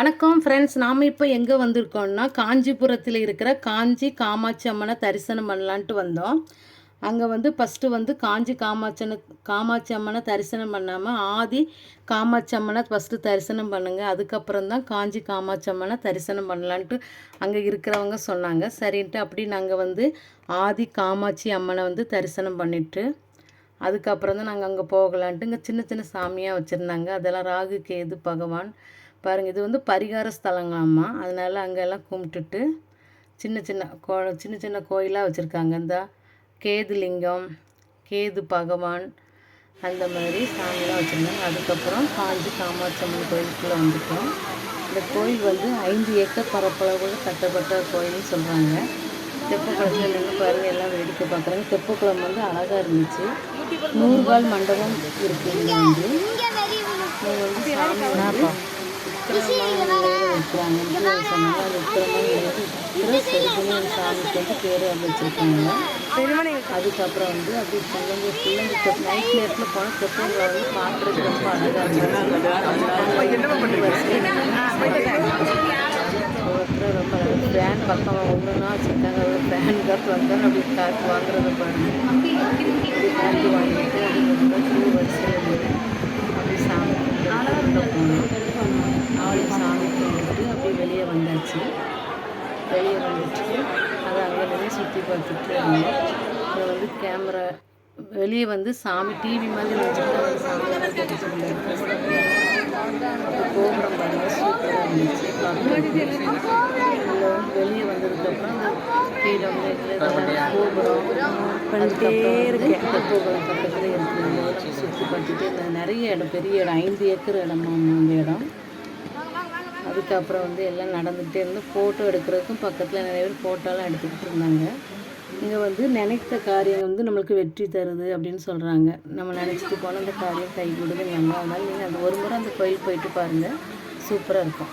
வணக்கம் ஃப்ரெண்ட்ஸ் நாம் இப்போ எங்கே வந்திருக்கோம்னா காஞ்சிபுரத்தில் இருக்கிற காஞ்சி காமாட்சி அம்மனை தரிசனம் பண்ணலான்ட்டு வந்தோம். அங்கே வந்து ஃபஸ்ட்டு வந்து காஞ்சி காமாட்சனை காமாட்சி அம்மனை தரிசனம் பண்ணாமல் ஆதி காமாட்சி அம்மனை ஃபஸ்ட்டு தரிசனம் பண்ணுங்கள் அதுக்கப்புறம் தான் காஞ்சி காமாட்சி அம்மனை தரிசனம் பண்ணலான்ட்டு அங்கே இருக்கிறவங்க சொன்னாங்க. சரின்ட்டு அப்படி நாங்கள் வந்து ஆதி காமாட்சி அம்மனை வந்து தரிசனம் பண்ணிட்டு அதுக்கப்புறம் தான் நாங்கள் அங்கே போகலான்ட்டு இங்கே சின்ன சின்ன சாமியாக வச்சுருந்தாங்க. அதெல்லாம் ராகு கேது பகவான் பாருங்கள் இது வந்து பரிகார ஸ்தலங்களாம்மா. அதனால் அங்கெல்லாம் கும்பிட்டுட்டு சின்ன சின்ன கோ சின்ன சின்ன கோயிலாக வச்சுருக்காங்க. இந்த கேது லிங்கம் கேது பகவான் அந்த மாதிரி சாமிலாம் வச்சுருந்தாங்க. அதுக்கப்புறம் காஞ்சி காமாட்சி அம்மன் கோயிலுக்குள்ளே வந்துட்டோம். இந்த கோயில் வந்து ஐந்து ஏக்கர் பரப்பளவுல கட்டப்பட்ட கோயில்னு சொல்கிறாங்க தெப்பக்குளத்தில் நின்று பாருங்கள் எல்லாம் வேடிக்கை பார்க்குறாங்க. தெப்பக்குளம் வந்து அழகாக இருந்துச்சு. நூறுகால் மண்டபம் இருக்குது இங்கே வந்து. நீங்கள் வந்து சாமி வந்து சொன்னாங்க அது உக்கிரமாக உக்கிர சாமிக்கு வந்து பேர் வச்சுருக்காங்க அதுக்கப்புறம் வந்து அப்படி பிள்ளைங்க பிள்ளைங்க நைட் நேரத்தில் போனால் தெப்பங்களை வந்து பார்க்குறதுக்கு ரொம்ப அழகாக ரொம்ப ஃபேன் பக்கம் ஒன்றுனா வச்சுருக்காங்க ஃபேன் அப்படி காற்று வாங்குறத காற்று வாங்கிட்டு அது ரொம்ப பூ வரிசையில் இருந்தது அப்படி சாமி கும்பிட்டு போனோம் ஆளு சாமி கும்பிட்டு அப்படி வெளியே வந்தாச்சு வெளியே வந்துட்டு அதை அங்கே நின்று சுற்றி பார்த்துட்டு இருந்தோம். இங்கே வந்து கேமரா வெளியே வந்து சாமி டிவி மாதிரி வச்சுட்டு சாமி கோபுரம் பாருங்க சூப்பராக இருந்துச்சு. வெளியே வந்ததுக்கப்புறம் அந்த கீழே வந்து கோபுரம். பண்ணிட்டே இருக்கேன். கோபுரம் பக்கத்தில் இருக்குது சுற்றி பார்த்துட்டு நிறைய இடம் பெரிய இடம் ஐந்து ஏக்கர் இடமா அந்த இடம். அதுக்கப்புறம் வந்து எல்லாம் நடந்துகிட்டே இருந்து ஃபோட்டோ எடுக்கிறதுக்கும் பக்கத்தில் நிறைய பேர் ஃபோட்டோலாம் எடுத்துக்கிட்டு இருந்தாங்க. இங்கே வந்து நினைத்த காரியம் வந்து நம்மளுக்கு வெற்றி தருது அப்படின்னு சொல்கிறாங்க நம்ம நினச்சிட்டு போனால் அந்த காரியம் கை கொடுங்க நல்லா அதனால நீங்கள் அந்த ஒரு முறை அந்த கோயில் போயிட்டு பாருங்கள் சூப்பராக இருக்கும்.